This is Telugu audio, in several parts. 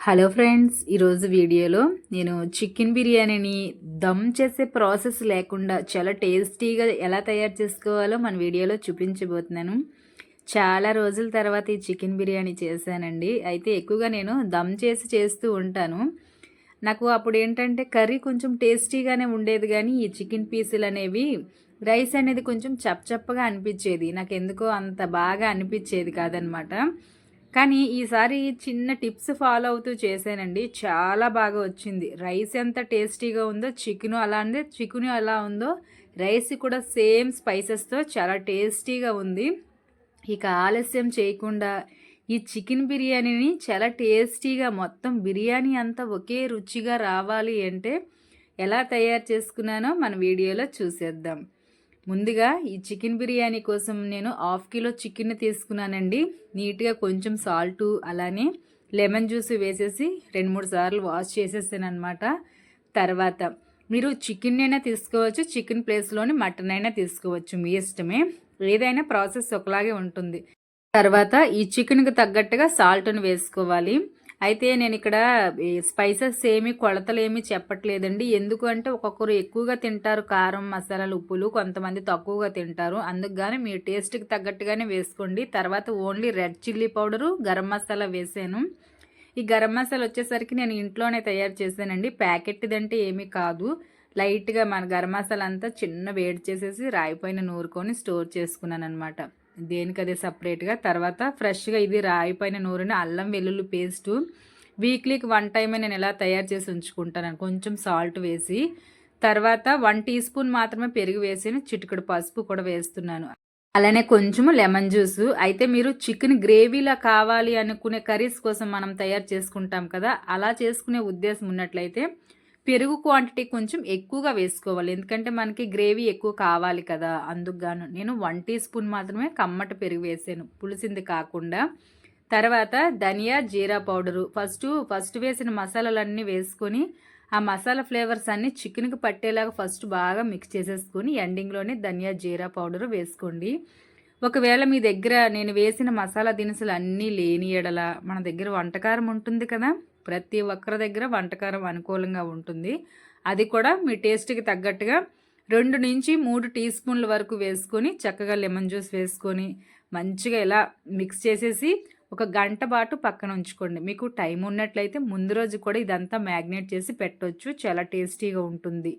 హలో ఫ్రెండ్స్ ఈరోజు వీడియోలో నేను చికెన్ బిర్యానీని దమ్ చేసే ప్రాసెస్ లేకుండా చాలా టేస్టీగా ఎలా తయారు చేసుకోవాలో మన వీడియోలో చూపించబోతున్నాను. చాలా రోజుల తర్వాత ఈ చికెన్ బిర్యానీ చేశానండి. అయితే ఎక్కువగా నేను దమ్ చేసి చేస్తూ ఉంటాను. నాకు అప్పుడు ఏంటంటే కర్రీ కొంచెం టేస్టీగానే ఉండేది కానీ ఈ చికెన్ పీసులు అనేవి రైస్ అనేది కొంచెం చప్పచప్పగా అనిపించేది. నాకు ఎందుకో అంత బాగా అనిపించేది కాదనమాట. కానీ ఈసారి చిన్న టిప్స్ ఫాలో అవుతూ చేశానండి. చాలా బాగా వచ్చింది. రైస్ ఎంత టేస్టీగా ఉందో చికెను అలా ఉంది చికెను ఎలా ఉందో రైస్ కూడా సేమ్ స్పైసెస్తో చాలా టేస్టీగా ఉంది. ఇక ఆలస్యం చేయకుండా ఈ చికెన్ బిర్యానీని చాలా టేస్టీగా మొత్తం బిర్యానీ అంతా ఒకే రుచిగా రావాలి అంటే ఎలా తయారు చేసుకున్నానో మన వీడియోలో చూసేద్దాం. ముందుగా ఈ చికెన్ బిర్యానీ కోసం నేను హాఫ్ కిలో చికెన్ తీసుకున్నానండి. నీట్గా కొంచెం సాల్టు అలానే లెమన్ జ్యూస్ వేసేసి రెండు మూడు సార్లు వాష్ చేసేసాను అనమాట తర్వాత మీరు చికెన్ అయినా తీసుకోవచ్చు చికెన్ ప్లేస్లోని మటన్ అయినా తీసుకోవచ్చు మీ ఇష్టమే. ఏదైనా ప్రాసెస్ ఒకలాగే ఉంటుంది. తర్వాత ఈ చికెన్కి తగ్గట్టుగా సాల్ట్ని వేసుకోవాలి. అయితే నేను ఇక్కడ స్పైసెస్ ఏమి కొలతలు ఏమి చెప్పట్లేదండి. ఎందుకంటే ఒక్కొక్కరు ఎక్కువగా తింటారు. కారం మసాలాలు ఉప్పులు కొంతమంది తక్కువగా తింటారు. అందుకుగానే మీ టేస్ట్కి తగ్గట్టుగానే వేసుకోండి. తర్వాత only red chilli powder garam masala వేసాను. ఈ గరం మసాలా వచ్చేసరికి నేను ఇంట్లోనే తయారు చేశానండి. ప్యాకెట్దంటే ఏమీ కాదు. లైట్గా మన గరం మసాలా అంతా చిన్న వేడి చేసేసి రాయిపోయిన నూరుకొని స్టోర్ చేసుకున్నాను అనమాట దేనికి అదే సపరేట్గా. తర్వాత ఫ్రెష్గా ఇది రాయిపోయిన నూనె అల్లం వెల్లుల్లి పేస్టు. వీక్లీకి వన్ టైమే నేను ఎలా తయారు చేసి ఉంచుకుంటాను కొంచెం సాల్ట్ వేసి తర్వాత వన్ టీ స్పూన్ మాత్రమే పెరుగు వేసి చిటికడు పసుపు కూడా వేస్తున్నాను. అలానే కొంచెం లెమన్ జ్యూస్. అయితే మీరు చికెన్ గ్రేవీలా కావాలి అనుకునే కర్రీస్ కోసం మనం తయారు చేసుకుంటాం కదా అలా చేసుకునే ఉద్దేశం ఉన్నట్లయితే పెరుగు క్వాంటిటీ కొంచెం ఎక్కువగా వేసుకోవాలి. ఎందుకంటే మనకి గ్రేవీ ఎక్కువ కావాలి కదా. అందుకుగాను నేను వన్ టీ స్పూన్ మాత్రమే కమ్మట పెరుగు వేసాను. పులిసింది కాకుండా. తర్వాత ధనియా జీరా పౌడరు. ఫస్ట్ ఫస్ట్ వేసిన మసాలాలన్నీ వేసుకొని ఆ మసాలా ఫ్లేవర్స్ అన్నీ చికెన్కి పట్టేలాగా ఫస్ట్ బాగా మిక్స్ చేసేసుకొని ఎండింగ్లోనే ధనియా జీరా పౌడరు వేసుకోండి. ఒకవేళ మీ దగ్గర నేను వేసిన మసాలా దినుసులు అన్నీ లేని ఎడల మన దగ్గర వంటకారం ఉంటుంది కదా. ప్రతి ఒక్కరి దగ్గర వంటకారం అనుకూలంగా ఉంటుంది. అది కూడా మీ టేస్ట్కి తగ్గట్టుగా రెండు నుంచి మూడు టీ స్పూన్ల వరకు వేసుకొని చక్కగా లెమన్ జ్యూస్ వేసుకొని మంచిగా ఇలా మిక్స్ చేసేసి ఒక గంట పాటు పక్కన ఉంచుకోండి. మీకు టైం ఉన్నట్లయితే ముందు రోజు కూడా ఇదంతా మ్యాగ్నేట్ చేసి పెట్టవచ్చు చాలా టేస్టీగా ఉంటుంది.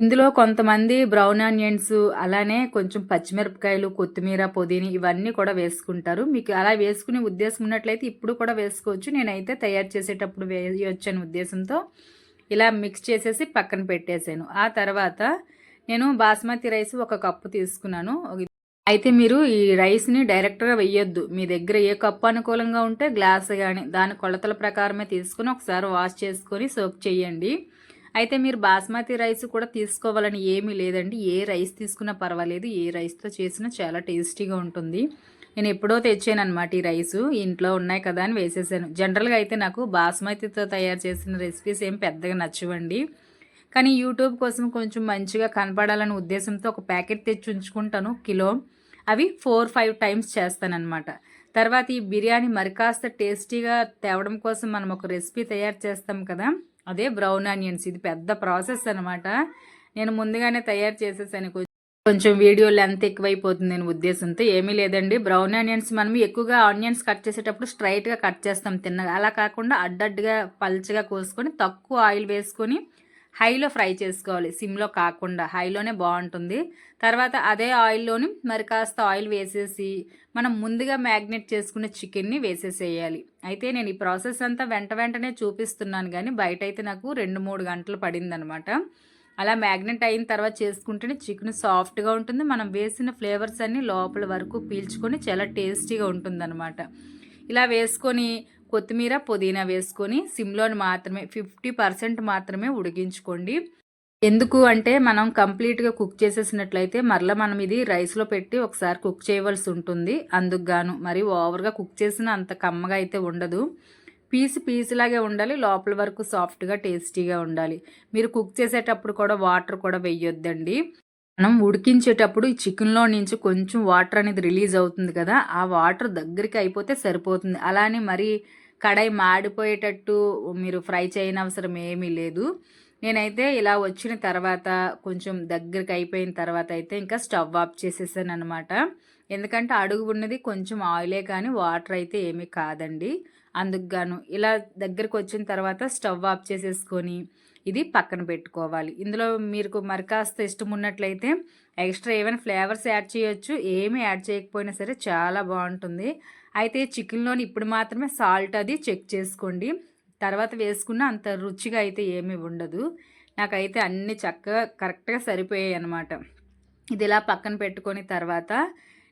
ఇందులో కొంతమంది బ్రౌన్ ఆనియన్స్ అలానే కొంచెం పచ్చిమిరపకాయలు కొత్తిమీర పుదీని ఇవన్నీ కూడా వేసుకుంటారు. మీకు అలా వేసుకునే ఉద్దేశం ఉన్నట్లయితే ఇప్పుడు కూడా వేసుకోవచ్చు. నేనైతే తయారు చేసేటప్పుడు వేయొచ్చని ఉద్దేశంతో ఇలా మిక్స్ చేసేసి పక్కన పెట్టేశాను. ఆ తర్వాత నేను బాస్మతి రైస్ ఒక కప్పు తీసుకున్నాను. అయితే మీరు ఈ రైస్ని డైరెక్ట్గా వేయొద్దు. మీ దగ్గర ఏ కప్పు అనుకూలంగా ఉంటే గ్లాస్ కానీ దాని కొలతల ప్రకారమే తీసుకుని ఒకసారి వాష్ చేసుకొని సోక్ చేయండి. అయితే మీరు బాస్మతి రైస్ కూడా తీసుకోవాలని ఏమీ లేదండి. ఏ రైస్ తీసుకున్నా పర్వాలేదు. ఏ రైస్తో చేసినా చాలా టేస్టీగా ఉంటుంది. నేను ఎప్పుడో తెచ్చాను అనమాట ఈ రైసు. ఇంట్లో ఉన్నాయి కదా అని వేసేసాను. జనరల్గా అయితే నాకు బాస్మతితో తయారు చేసిన రెసిపీస్ ఏం పెద్దగా నచ్చవండి. కానీ యూట్యూబ్ కోసం కొంచెం మంచిగా కనపడాలనే ఉద్దేశంతో ఒక ప్యాకెట్ తెచ్చి ఉంచుకుంటాను కిలో. అవి ఫోర్ ఫైవ్ టైమ్స్ చేస్తానన్నమాట. తర్వాత ఈ బిర్యానీ మరి కాస్త టేస్టీగా తేవడం కోసం మనం ఒక రెసిపీ తయారు చేస్తాం కదా. అదే బ్రౌన్ ఆనియన్స్. ఇది పెద్ద ప్రాసెస్ అనమాట నేను ముందుగానే తయారు చేసేసాను. కొంచెం వీడియో లెంత్ ఎక్కువైపోతుంది నేను ఉద్దేశంతో. ఏమీ లేదండి. బ్రౌన్ ఆనియన్స్ మనం ఎక్కువగా ఆనియన్స్ కట్ చేసేటప్పుడు స్ట్రైట్గా కట్ చేస్తాం తిన్నగా. అలా కాకుండా అడ్డడ్డుగా పల్చగా కోసుకొని తక్కువ ఆయిల్ వేసుకొని హైలో ఫ్రై చేసుకోవాలి. సిమ్లో కాకుండా హైలోనే బాగుంటుంది. తర్వాత అదే ఆయిల్లోని మరి కాస్త ఆయిల్ వేసేసి మనం ముందుగా మ్యాగ్నెట్ చేసుకున్న చికెన్ని వేసేసేయాలి. అయితే నేను ఈ ప్రాసెస్ అంతా వెంట వెంటనే చూపిస్తున్నాను కానీ బయట అయితే నాకు రెండు మూడు గంటలు పడిందనమాట. అలా మ్యాగ్నెట్ అయిన తర్వాత చేసుకుంటేనే చికెన్ సాఫ్ట్గా ఉంటుంది. మనం వేసిన ఫ్లేవర్స్ అన్నీ లోపల వరకు పీల్చుకొని చాలా టేస్టీగా ఉంటుందన్నమాట ఇలా వేసుకొని కొత్తిమీర పుదీనా వేసుకొని సిమ్లోని మాత్రమే ఫిఫ్టీ పర్సెంట్ మాత్రమే ఉడికించుకోండి. ఎందుకు అంటే మనం కంప్లీట్గా కుక్ చేసేసినట్లయితే మరలా మనం ఇది రైస్లో పెట్టి ఒకసారి కుక్ చేయవలసి ఉంటుంది. అందుకు గాను మరి ఓవర్గా కుక్ చేసిన అంత కమ్మగా అయితే ఉండదు. పీస్ పీసులాగే ఉండాలి లోపల వరకు సాఫ్ట్గా టేస్టీగా ఉండాలి. మీరు కుక్ చేసేటప్పుడు కూడా వాటర్ కూడా వేయొద్దండి. మనం ఉడికించేటప్పుడు ఈ చికెన్లో నుంచి కొంచెం వాటర్ అనేది రిలీజ్ అవుతుంది కదా ఆ వాటర్ దగ్గరికి అయిపోతే సరిపోతుంది. అలానే మరి కడాయి మాడిపోయేటట్టు మీరు ఫ్రై చేయని అవసరం ఏమీ లేదు. నేనైతే ఇలా వచ్చిన తర్వాత కొంచెం దగ్గరికి అయిపోయిన తర్వాత అయితే ఇంకా స్టవ్ ఆఫ్ చేసేసాను అనమాట ఎందుకంటే అడుగు ఉన్నది కొంచెం ఆయిలే కానీ వాటర్ అయితే ఏమీ కాదండి. అందుకు గాను ఇలా దగ్గరికి వచ్చిన తర్వాత స్టవ్ ఆఫ్ చేసేసుకొని ఇది పక్కన పెట్టుకోవాలి. ఇందులో మీకు మరి కాస్త ఇష్టం ఉన్నట్లయితే ఎక్స్ట్రా ఏమైనా ఫ్లేవర్స్ యాడ్ చేయొచ్చు. ఏమి యాడ్ చేయకపోయినా సరే చాలా బాగుంటుంది. అయితే చికెన్లోని ఇప్పుడు మాత్రమే సాల్ట్ అది చెక్ చేసుకోండి. తర్వాత వేసుకున్న అంత రుచిగా అయితే ఏమీ ఉండదు. నాకైతే అన్ని చక్కగా కరెక్ట్గా సరిపోయాయి అనమాట ఇది ఇలా పక్కన పెట్టుకొని తర్వాత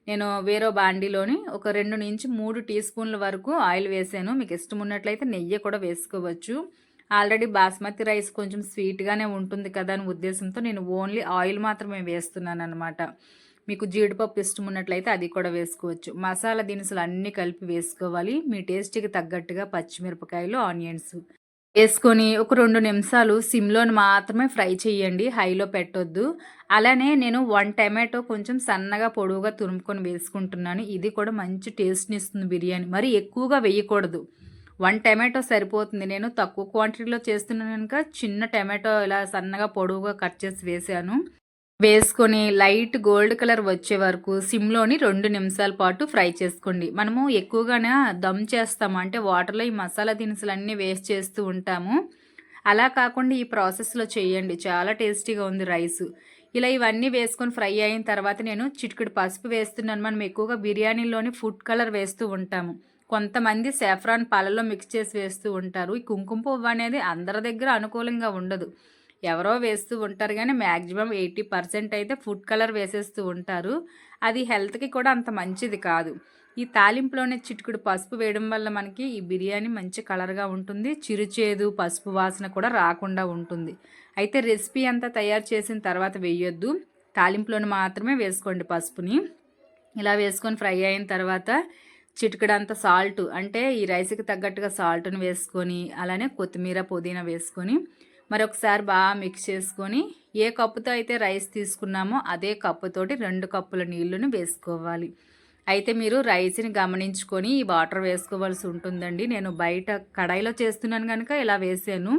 నేను వేరే బాండీలోని ఒక రెండు నుంచి మూడు టీ స్పూన్ల వరకు ఆయిల్ వేసాను. మీకు ఇష్టం ఉన్నట్లయితే నెయ్యి కూడా వేసుకోవచ్చు. ఆల్రెడీ బాస్మతి రైస్ కొంచెం స్వీట్గానే ఉంటుంది కదా అని ఉద్దేశంతో నేను ఓన్లీ ఆయిల్ మాత్రమే వేస్తున్నాను అనమాట మీకు జీడిపప్పు ఇష్టం ఉన్నట్లయితే అది కూడా వేసుకోవచ్చు. మసాలా దినుసులు అన్నీ కలిపి వేసుకోవాలి. మీ టేస్ట్కి తగ్గట్టుగా పచ్చిమిరపకాయలు ఆనియన్స్ వేసుకొని ఒక రెండు నిమిషాలు సిమ్లోని మాత్రమే ఫ్రై చేయండి. హైలో పెట్టొద్దు. అలానే నేను వన్ టమాటో కొంచెం సన్నగా పొడవుగా తురుముకొని వేసుకుంటున్నాను. ఇది కూడా మంచి టేస్ట్ని ఇస్తుంది బిర్యానీ. మరి ఎక్కువగా వేయకూడదు. వన్ టమాటో సరిపోతుంది. నేను తక్కువ క్వాంటిటీలో చేస్తున్నాను కనుక చిన్న టమాటో ఇలా సన్నగా పొడవుగా కట్ చేసి వేసాను. వేసుకొని లైట్ గోల్డ్ కలర్ వచ్చే వరకు సిమ్లోని రెండు నిమిషాల పాటు ఫ్రై చేసుకోండి. మనము ఎక్కువగానే దమ్ చేస్తాము. అంటే వాటర్లో ఈ మసాలా దినుసులు అన్నీ వేస్ట్ చేస్తూ ఉంటాము. అలా కాకుండా ఈ ప్రాసెస్లో చేయండి. చాలా టేస్టీగా ఉంది రైస్. ఇలా ఇవన్నీ వేసుకొని ఫ్రై అయిన తర్వాత నేను చిటికెడు పసుపు వేస్తున్నాను. మనం ఎక్కువగా బిర్యానీలోని ఫుడ్ కలర్ వేస్తూ ఉంటాము. కొంతమంది సాఫ్రాన్ పాలలో మిక్స్ చేసి వేస్తూ ఉంటారు. ఈ కుంకుమ పువ్వు అనేది అందరి దగ్గర అనుకూలంగా ఉండదు. ఎవరో వేస్తూ ఉంటారు కానీ మ్యాక్సిమం ఎయిటీ పర్సెంట్ అయితే ఫుడ్ కలర్ వేసేస్తూ ఉంటారు. అది హెల్త్కి కూడా అంత మంచిది కాదు. ఈ తాలింపులోనే చిటికుడు పసుపు వేయడం వల్ల మనకి ఈ బిర్యానీ మంచి కలర్గా ఉంటుంది. చిరుచేదు పసుపు వాసన కూడా రాకుండా ఉంటుంది. అయితే రెసిపీ అంతా తయారు చేసిన తర్వాత వేయొద్దు. తాలింపులోని మాత్రమే వేసుకోండి పసుపుని. ఇలా వేసుకొని ఫ్రై అయిన తర్వాత చిటికడంత సాల్ట్ అంటే ఈ రైస్కి తగ్గట్టుగా సాల్ట్ని వేసుకొని అలానే కొత్తిమీర పుదీనా వేసుకొని మరొకసారి బాగా మిక్స్ చేసుకొని ఏ కప్పుతో అయితే రైస్ తీసుకున్నామో అదే కప్పుతోటి రెండు కప్పుల నీళ్ళని వేసుకోవాలి. అయితే మీరు రైస్ని గమనించుకొని ఈ వాటర్ వేసుకోవాల్సి ఉంటుందండి. నేను బయట కడాయిలో చేస్తున్నాను కనుక ఇలా వేసాను.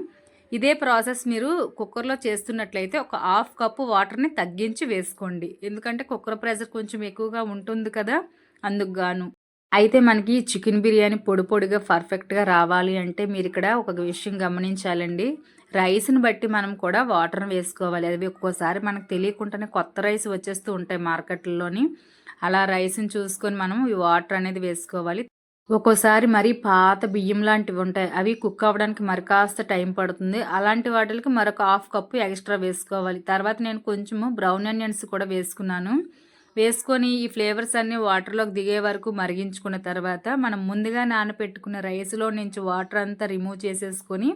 ఇదే ప్రాసెస్ మీరు కుక్కర్లో చేస్తున్నట్లయితే ఒక హాఫ్ కప్పు వాటర్ని తగ్గించి వేసుకోండి. ఎందుకంటే కుక్కర్ ప్రెషర్ కొంచెం ఎక్కువగా ఉంటుంది కదా అందుకు గాను. అయితే మనకి చికెన్ బిర్యానీ పొడి పొడిగా పర్ఫెక్ట్గా రావాలి అంటే మీరు ఇక్కడ ఒక విషయం గమనించాలండి. రైస్ని బట్టి మనం కూడా వాటర్ని వేసుకోవాలి. అవి ఒక్కోసారి మనకు తెలియకుండానే కొత్త రైస్ వచ్చేస్తూ ఉంటాయి మార్కెట్లోని. అలా రైస్ని చూసుకొని మనం ఈ వాటర్ అనేది వేసుకోవాలి. ఒక్కోసారి మరి పాత బియ్యం లాంటివి ఉంటాయి. అవి కుక్ అవ్వడానికి మరి కాస్త టైం పడుతుంది. అలాంటి వాటికి మరొక హాఫ్ కప్పు ఎక్స్ట్రా వేసుకోవాలి. తర్వాత నేను కొంచెము బ్రౌన్ ఆనియన్స్ కూడా వేసుకున్నాను. వేసుకొని ఈ ఫ్లేవర్స్ అన్నీ వాటర్లోకి దిగే వరకు మరిగించుకున్న తర్వాత మనం ముందుగా నానపెట్టుకున్న రైస్లో నుంచి వాటర్ అంతా రిమూవ్ చేసేసుకొని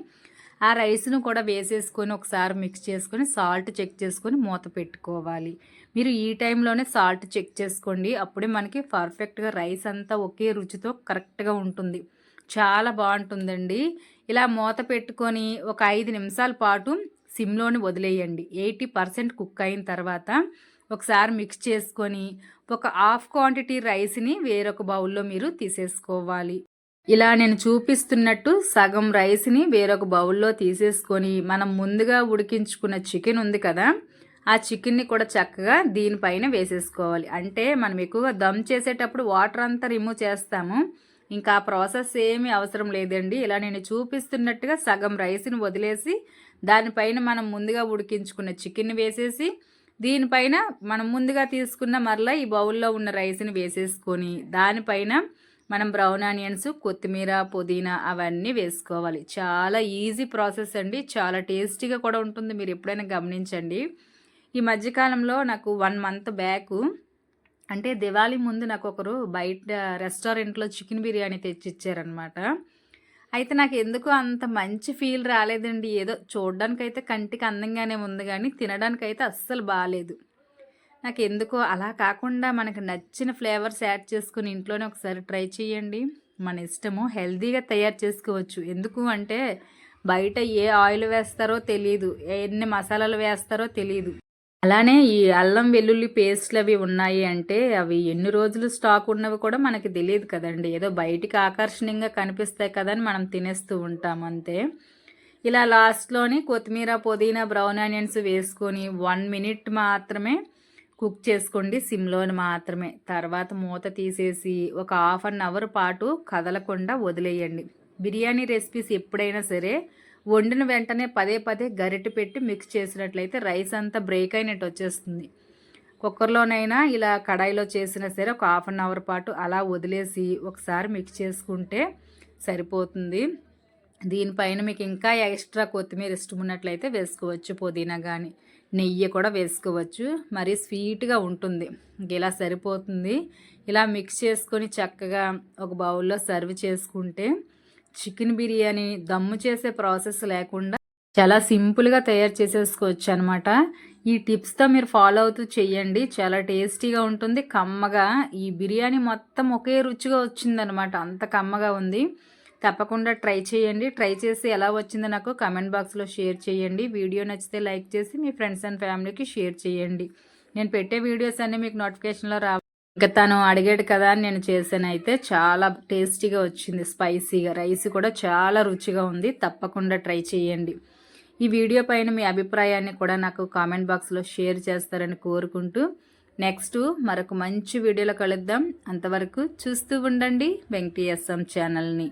ఆ రైస్ను కూడా వేసేసుకొని ఒకసారి మిక్స్ చేసుకొని సాల్ట్ చెక్ చేసుకొని మూత పెట్టుకోవాలి. మీరు ఈ టైంలోనే సాల్ట్ చెక్ చేసుకోండి. అప్పుడే మనకి పర్ఫెక్ట్గా రైస్ అంతా ఒకే రుచితో కరెక్ట్గా ఉంటుంది. చాలా బాగుంటుందండి. ఇలా మూత పెట్టుకొని ఒక ఐదు నిమిషాల పాటు సిమ్లోని వదిలేయండి. ఎయిటీ పర్సెంట్ కుక్ అయిన తర్వాత ఒకసారి మిక్స్ చేసుకొని ఒక హాఫ్ క్వాంటిటీ రైస్ని వేరొక బౌల్లో మీరు తీసేసుకోవాలి. ఇలా నేను చూపిస్తున్నట్టు సగం రైస్ని వేరొక బౌల్లో తీసేసుకొని మనం ముందుగా ఉడికించుకున్న చికెన్ ఉంది కదా ఆ చికెన్ని కూడా చక్కగా దీనిపైన వేసేసుకోవాలి. అంటే మనం ఎక్కువగా దమ్ చేసేటప్పుడు వాటర్ అంతా రిమూవ్ చేస్తాము. ఇంకా ఆ ప్రాసెస్ ఏమీ అవసరం లేదండి. ఇలా నేను చూపిస్తున్నట్టుగా సగం రైస్ని వదిలేసి దానిపైన మనం ముందుగా ఉడికించుకున్న చికెన్ వేసేసి దీనిపైన మనం ముందుగా తీసుకున్న మరలా ఈ బౌల్లో ఉన్న రైస్ని వేసేసుకొని దానిపైన మనం బ్రౌన్ ఆనియన్స్ కొత్తిమీర పుదీనా అవన్నీ వేసుకోవాలి. చాలా ఈజీ ప్రాసెస్ అండి. చాలా టేస్టీగా కూడా ఉంటుంది. మీరు ఎప్పుడైనా గమనించండి. ఈ మధ్యకాలంలో నాకు వన్ మంత్ బ్యాక్ అంటే దివాళీ ముందు నాకు ఒకరు బయట రెస్టారెంట్లో చికెన్ బిర్యానీ తెచ్చిచ్చారనమాట అయితే నాకు ఎందుకు అంత మంచి ఫీల్ రాలేదండి. ఏదో చూడడానికైతే కంటికి అందంగానే ఉంది కానీ తినడానికైతే అస్సలు బాగాలేదు నాకు ఎందుకో అలా కాకుండా మనకు నచ్చిన ఫ్లేవర్స్ యాడ్ చేసుకుని ఇంట్లోనే ఒకసారి ట్రై చేయండి. మన ఇష్టము హెల్తీగా తయారు చేసుకోవచ్చు. ఎందుకు అంటే బయట ఏ ఆయిల్ వేస్తారో తెలియదు ఎన్ని మసాలాలు వేస్తారో తెలియదు అలానే ఈ అల్లం వెల్లుల్లి పేస్ట్లు అవి ఉన్నాయి అంటే అవి ఎన్ని రోజులు స్టాక్ ఉన్నవి కూడా మనకి తెలియదు కదండి. ఏదో బయటికి ఆకర్షణీయంగా కనిపిస్తాయి కదా అని మనం తినేస్తూ ఉంటాం అంతే. ఇలా లాస్ట్లోని కొత్తిమీర పుదీనా బ్రౌన్ ఆనియన్స్ వేసుకొని వన్ మినిట్ మాత్రమే కుక్ చేసుకోండి సిమ్లోని మాత్రమే. తర్వాత మూత తీసేసి ఒక హాఫ్ అన్ అవర్ పాటు కదలకుండా వదిలేయండి. బిర్యానీ రెసిపీస్ ఎప్పుడైనా సరే వండిన వెంటనే పదే పదే గరిటె పెట్టి మిక్స్ చేసినట్లయితే రైస్ అంతా బ్రేక్ అయినట్టు వచ్చేస్తుంది. కుక్కర్లోనైనా ఇలా కడాయిలో చేసినా సరే ఒక హాఫ్ అన్ అవర్ పాటు అలా వదిలేసి ఒకసారి మిక్స్ చేసుకుంటే సరిపోతుంది. దీనిపైన మీకు ఇంకా ఎక్స్ట్రా కొత్తిమీర ఇష్టం ఉన్నట్లయితే వేసుకోవచ్చు పుదీనా కానీ నెయ్యి కూడా వేసుకోవచ్చు. మరి స్వీట్గా ఉంటుంది. ఇలా సరిపోతుంది. ఇలా మిక్స్ చేసుకొని చక్కగా ఒక బౌల్లో సర్వ్ చేసుకుంటే చికెన్ బిర్యానీ దమ్ము చేసే ప్రాసెస్ లేకుండా చాలా సింపుల్గా తయారు చేసేసుకోవచ్చు అనమాట ఈ టిప్స్తో మీరు ఫాలో అవుతూ చేయండి చాలా టేస్టీగా ఉంటుంది. కమ్మగా ఈ బిర్యానీ మొత్తం ఒకే రుచిగా వచ్చిందనమాట అంత కమ్మగా ఉంది. తప్పకుండా ట్రై చేయండి ట్రై చేసి ఎలా వచ్చిందో నాకు కమెంట్ బాక్స్లో షేర్ చేయండి వీడియో నచ్చితే లైక్ చేసి మీ ఫ్రెండ్స్ అండ్ ఫ్యామిలీకి షేర్ చేయండి నేను పెట్టే వీడియోస్ అన్నీ మీకు నోటిఫికేషన్లో రా ఇంకా తను అడిగాడు కదా అని నేను చేశాను. అయితే చాలా టేస్టీగా వచ్చింది స్పైసీగా. రైస్ కూడా చాలా రుచిగా ఉంది. తప్పకుండా ట్రై చేయండి. ఈ వీడియో పైన మీ అభిప్రాయాన్ని కూడా నాకు కామెంట్ బాక్స్లో షేర్ చేస్తారని కోరుకుంటూ నెక్స్ట్ మరొక మంచి వీడియోలో కలుద్దాం. అంతవరకు చూస్తూ ఉండండి వెంకటేశ్వం ఛానల్ని.